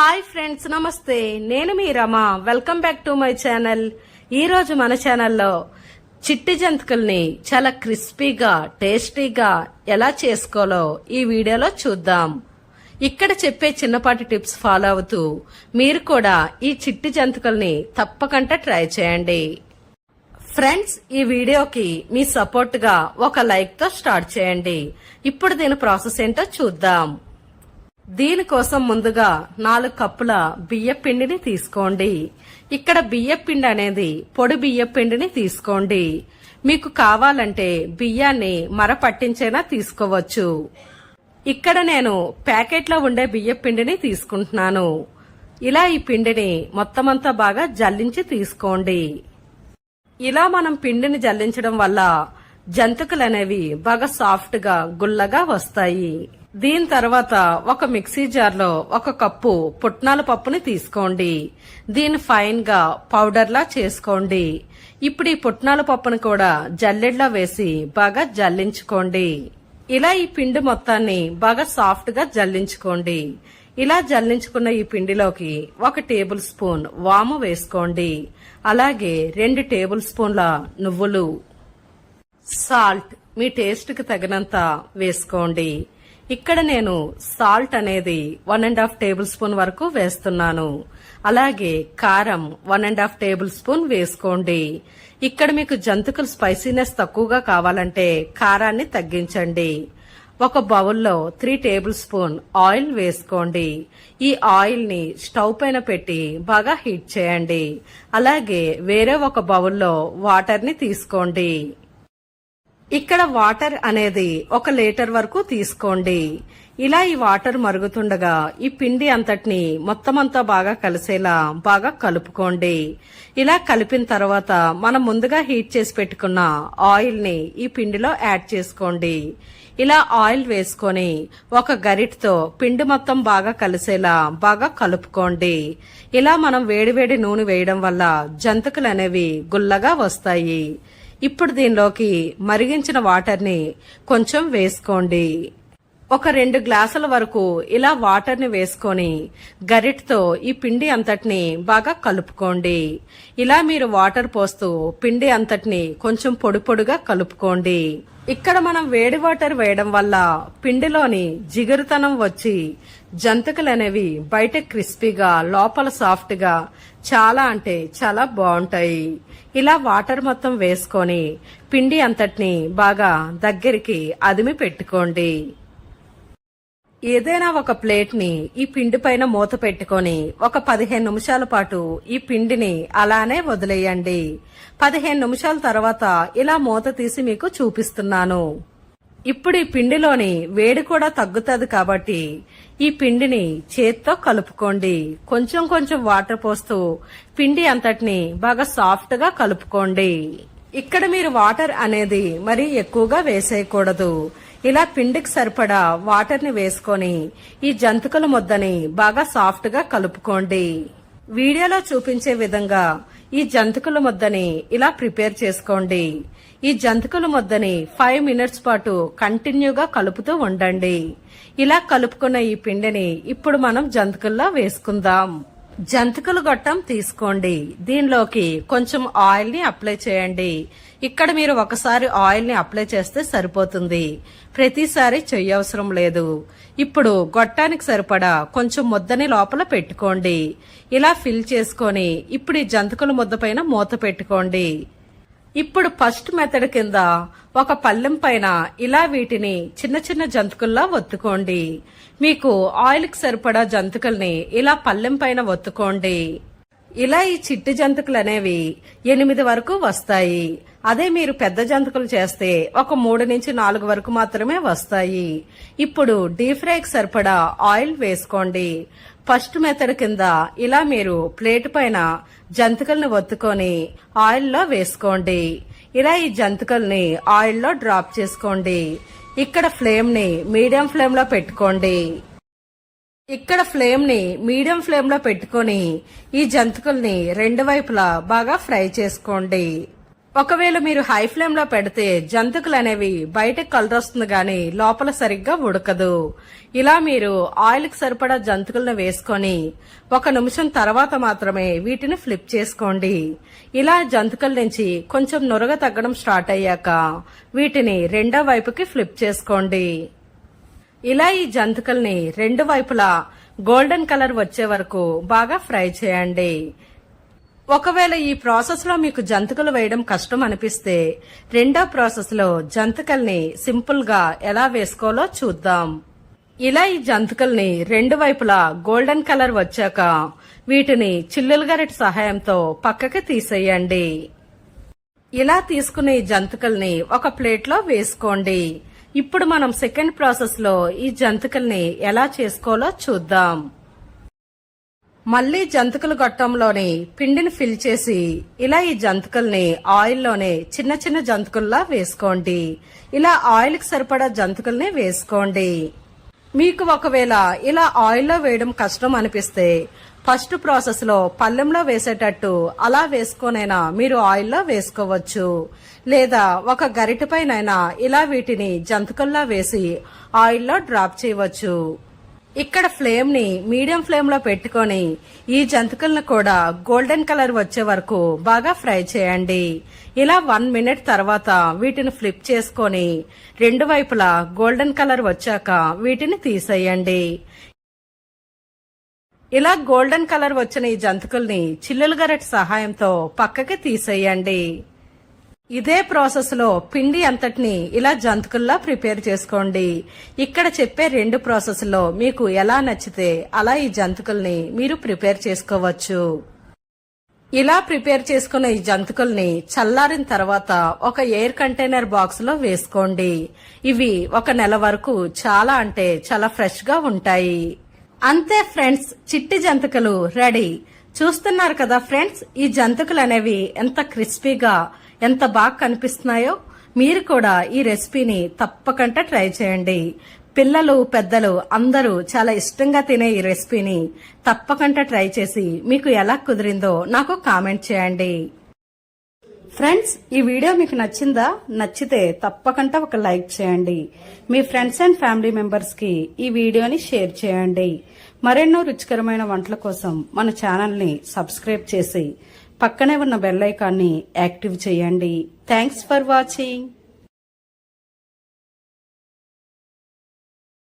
Hi friends నమస్తే. నేను మీ Rama. Welcome back to my channel. ఈ రోజు మన ఛానల్లో చిట్టి జంతికల్ని చాలా క్రిస్పీగా టేస్టీగా ఎలా చేసుకోవాలో ఈ వీడియోలో చూద్దాం. ఇక్కడ చెప్పే చిన్నపాటి టిప్స్ ఫాలో అవుతూ మీరు కూడా ఈ చిట్టి జంతికల్ని తప్పకుండా ట్రై చేయండి. ఫ్రెండ్స్ ఈ వీడియోకి మీ సపోర్ట్గా ఒక లైక్తో స్టార్ట్ చేయండి. ఇప్పుడు దీని ప్రాసెస్ ఏంటో చూద్దాం. దీనికోసం ముందుగా నాలుగు కప్పుల బియ్య పిండిని తీసుకోండి. ఇక్కడ బియ్య పిండి అనేది పొడి బియ్య పిండిని తీసుకోండి. మీకు కావాలంటే బియ్యాన్ని మర పట్టించైనా తీసుకోవచ్చు. ఇక్కడ నేను ప్యాకెట్లో ఉండే బియ్య పిండిని తీసుకుంటున్నాను. ఇలా ఈ పిండిని మొత్తం అంతా బాగా జల్లించి తీసుకోండి. ఇలా మనం పిండిని జల్లించడం వల్ల జంతికలు అనేవి బాగా సాఫ్ట్గా గుల్లగా వస్తాయి. దీని తర్వాత ఒక మిక్సీ జార్లో ఒక కప్పు పుట్నాల పప్పుని తీసుకోండి. దీన్ని ఫైన్గా పౌడర్ లా చేసుకోండి. ఇప్పుడు ఈ పుట్నాల పప్పుని కూడా జల్లెడ్లా వేసి బాగా జల్లించుకోండి. ఇలా ఈ పిండి మొత్తాన్ని బాగా సాఫ్ట్గా జల్లించుకోండి. ఇలా జల్లించుకున్న ఈ పిండిలోకి ఒక టేబుల్ స్పూన్ వాము వేసుకోండి. అలాగే రెండు టేబుల్ స్పూన్ల నువ్వులు సాల్ట్ మీ టేస్ట్కి తగినంత వేసుకోండి. ఇక్కడ నేను సాల్ట్ అనేది one and half tablespoon వరకు వేస్తున్నాను. అలాగే కారం one and half tablespoon వేసుకోండి. ఇక్కడ మీకు జంతుకులు స్పైసీనెస్ తక్కువగా కావాలంటే కారాన్ని తగ్గించండి. ఒక బౌల్లో త్రీ టేబుల్ స్పూన్ ఆయిల్ వేసుకోండి. ఈ ఆయిల్ని స్టవ్ పైన పెట్టి బాగా హీట్ చేయండి. అలాగే వేరే ఒక బౌల్లో వాటర్ని తీసుకోండి. ఇక్కడ వాటర్ అనేది ఒక లీటర్ వరకు తీసుకోండి. ఇలా ఈ వాటర్ మరుగుతుండగా ఈ పిండి అంతటిని మొత్తం అంతా బాగా కలిసేలా బాగా కలుపుకోండి. ఇలా కలిపిన తర్వాత మనం ముందుగా హీట్ చేసి పెట్టుకున్న ఆయిల్ని ఈ పిండిలో యాడ్ చేసుకోండి. ఇలా ఆయిల్ వేసుకొని ఒక గరిటతో పిండి మొత్తం బాగా కలిసేలా బాగా కలుపుకోండి. ఇలా మనం వేడివేడి నూనె వేయడం వల్ల జంతికలు అనేవి గుల్లగా వస్తాయి. ఇప్పుడు దీనిలోకి మరిగించిన వాటర్ని కొంచెం వేసుకోండి. ఒక రెండు గ్లాసుల వరకు ఇలా వాటర్ని వేసుకొని గరిటతో ఈ పిండి అంతటిని బాగా కలుపుకోండి. ఇలా మీరు వాటర్ పోస్తూ పిండి అంతటిని కొంచెం పొడి పొడిగా కలుపుకోండి. ఇక్కడ మనం వేడి వాటర్ వేయడం వల్ల పిండిలోని జిగురుతనం వచ్చి జంతికలనేవి బయట క్రిస్పీగా లోపల సాఫ్ట్గా చాలా అంటే చాలా బాగుంటాయి. ఇలా వాటర్ మొత్తం వేసుకొని పిండి అంతటిని బాగా దగ్గరికి అదిమి పెట్టుకోండి. ఏదైనా ఒక ప్లేట్ని ఈ పిండి పైన మూత పెట్టుకొని ఒక పదిహేను నిమిషాల పాటు ఈ పిండిని అలానే వదిలేయండి. పదిహేను నిమిషాల తర్వాత ఇలా మూత తీసి మీకు చూపిస్తున్నాను. ఇప్పుడు ఈ పిండిలోని వేడి కూడా తగ్గుతుంది కాబట్టి ఈ పిండిని చేత్తో కలుపుకోండి. కొంచెం కొంచెం వాటర్ పోస్తూ పిండి అంతటిని బాగా సాఫ్ట్గా కలుపుకోండి. ఇక్కడ మీరు వాటర్ అనేది మరీ ఎక్కువగా వేసేయకూడదు. ఇలా పిండికి సరిపడా వాటర్ని వేసుకొని ఈ జంతికల ముద్దని బాగా సాఫ్ట్గా కలుపుకోండి. వీడియోలో చూపించే విధంగా ఈ జంతికల ముద్దని ఇలా ప్రిపేర్ చేసుకోండి. ఈ జంతికల ముద్దని ఫైవ్ మినిట్స్ పాటు కంటిన్యూగా కలుపుతూ ఉండండి. ఇలా కలుపుకున్న ఈ పిండిని ఇప్పుడు మనం జంతికల్లో వేసుకుందాం. జంతికలు గొట్టం తీసుకోండి. దీనిలోకి కొంచెం ఆయిల్ని అప్లై చేయండి. ఇక్కడ మీరు ఒకసారి ఆయిల్ని అప్లై చేస్తే సరిపోతుంది. ప్రతిసారి చెయ్యవసరం లేదు. ఇప్పుడు గొట్టానికి సరిపడా కొంచెం ముద్దని లోపల పెట్టుకోండి. ఇలా ఫిల్ చేసుకొని ఇప్పుడు ఈ జంతికల ముద్ద పైన మూత పెట్టుకోండి. ఇప్పుడు ఫస్ట్ మెథడ్ కింద ఒక పళ్ళెం పైన ఇలా వీటిని చిన్న చిన్న జంతికల్లా ఒత్తుకోండి. మీకు ఆయిల్కి సరిపడా జంతికల్ని ఇలా పళ్ళెం పైన ఒత్తుకోండి. ఇలా ఈ చిట్టి జంతికలు అనేవి ఎనిమిది వరకు వస్తాయి. అదే మీరు పెద్ద జంతికలు చేస్తే ఒక మూడు నుంచి నాలుగు వరకు మాత్రమే వస్తాయి. ఇప్పుడు డీప్ ఫ్రైకి సరిపడా ఆయిల్ వేసుకోండి. ఫస్ట్ మెథడ్ కింద ఇలా మీరు ప్లేట్ పైన జంతికల్ని ఒత్తుకొని ఆయిల్లో వేసుకోండి. ఇలా ఈ జంతికల్ని ఆయిల్లో డ్రాప్ చేసుకోండి. ఇక్కడ ఫ్లేమ్ని మీడియం ఫ్లేమ్లో పెట్టుకోండి. ఇక్కడ ఫ్లేమ్ని మీడియం ఫ్లేమ్లో పెట్టుకొని ఈ జంతికల్ని రెండు వైపులా బాగా ఫ్రై చేసుకోండి. ఒకవేళ మీరు హై ఫ్లేమ్లో పెడితే జంతుకులు అనేవి బయటకు కలరొస్తుంది గాని లోపల సరిగ్గా ఉడకదు. ఇలా మీరు ఆయిల్కి సరిపడా జంతుకులను వేసుకొని ఒక నిమిషం తర్వాత మాత్రమే వీటిని ఫ్లిప్ చేసుకోండి. ఇలా జంతికల నుంచి కొంచెం నురగ తగ్గడం స్టార్ట్ అయ్యాక వీటిని రెండో వైపుకి ఫ్లిప్ చేసుకోండి. ఇలా ఈ జంతికల్ని రెండు వైపులా గోల్డెన్ కలర్ వచ్చే వరకు బాగా ఫ్రై చేయండి. ఒకవేళ ఈ ప్రాసెస్లో మీకు జంతికలు వేయడం కష్టం అనిపిస్తే రెండో ప్రాసెస్లో జంతికల్ని సింపుల్గా ఎలా వేసుకోవాలో చూద్దాం. ఇలా ఈ జంతికల్ని రెండు వైపులా గోల్డెన్ కలర్ వచ్చాక వీటిని చిల్లుల గరిట సహాయంతో పక్కకి తీసేయండి. ఇలా తీసుకునే ఈ జంతికల్ని ఒక ప్లేట్లో వేసుకోండి. ఇప్పుడు మనం సెకండ్ ప్రాసెస్లో ఈ జంతికల్ని ఎలా చేసుకోవాలో చూద్దాం. మళ్ళీ జంతికల గొట్టంలోని పిండిని ఫిల్ చేసి ఇలా ఈ జంతికల్ని ఆయిల్లోనే చిన్న చిన్న జంతికల్లా వేసుకోండి. ఇలా ఆయిల్కి సరిపడా జంతికల్ని వేసుకోండి. మీకు ఒకవేళ ఇలా ఆయిల్లో వేయడం కష్టం అనిపిస్తే ఫస్ట్ ప్రాసెస్లో పళ్ళెంలో వేసేటట్టు అలా వేసుకోనైనా మీరు ఆయిల్లో వేసుకోవచ్చు. లేదా ఒక గరిటెపైనైనా ఇలా వీటిని జంతికల్లా వేసి ఆయిల్లో డ్రాప్ చేయవచ్చు. ఇక్కడ ఫ్లేమ్ని మీడియం ఫ్లేమ్లో పెట్టుకొని ఈ జంతికలను కూడా గోల్డెన్ కలర్ వచ్చే వరకు బాగా ఫ్రై చేయండి. ఇలా వన్ మినిట్ తర్వాత వీటిని ఫ్లిప్ చేసుకొని రెండు వైపులా గోల్డెన్ కలర్ వచ్చాక వీటిని తీసేయండి. ఇలా గోల్డెన్ కలర్ వచ్చిన ఈ జంతికల్ని చిల్లుల గరెట్ సహాయంతో పక్కకి తీసేయండి. ఇదే ప్రాసెస్లో పిండి అంతటిని ఇలా జంతికల్లా ప్రిపేర్ చేసుకోండి. ఇక్కడ చెప్పే రెండు ప్రాసెస్లో మీకు ఎలా నచ్చితే అలా ఈ జంతికల్ని మీరు ప్రిపేర్ చేసుకోవచ్చు. ఇలా ప్రిపేర్ చేసుకున్న ఈ జంతికల్ని చల్లారిన తర్వాత ఒక ఎయిర్ కంటైనర్ బాక్స్లో వేసుకోండి. ఇవి ఒక నెల వరకు చాలా అంటే చాలా ఫ్రెష్గా ఉంటాయి. అంతే ఫ్రెండ్స్ చిట్టి జంతికలు రెడీ. చూస్తున్నారు కదా ఫ్రెండ్స్ ఈ జంతికలు అనేవి ఎంత క్రిస్పీగా ఎంత బాగా కనిపిస్తున్నాయో మీరు కూడా ఈ రెసిపీని తప్పకుండా ట్రై చేయండి. పిల్లలు పెద్దలు అందరూ చాలా ఇష్టంగా తినే ఈ రెసిపీని తప్పకుండా ట్రై చేసి మీకు ఎలా కుదిరిందో నాకు కామెంట్ చేయండి. ఫ్రెండ్స్ ఈ వీడియో మీకు నచ్చిందా? నచ్చితే తప్పకుండా ఒక లైక్ చేయండి. మీ ఫ్రెండ్స్ అండ్ ఫ్యామిలీ మెంబర్స్కి ఈ వీడియోని షేర్ చేయండి. మరెన్నో రుచికరమైన వంటల కోసం మన ఛానల్ని సబ్స్క్రైబ్ చేసి పక్కనే ఉన్న బెల్ ఐకాన్ని యాక్టివ్ చేయండి. Thanks for watching.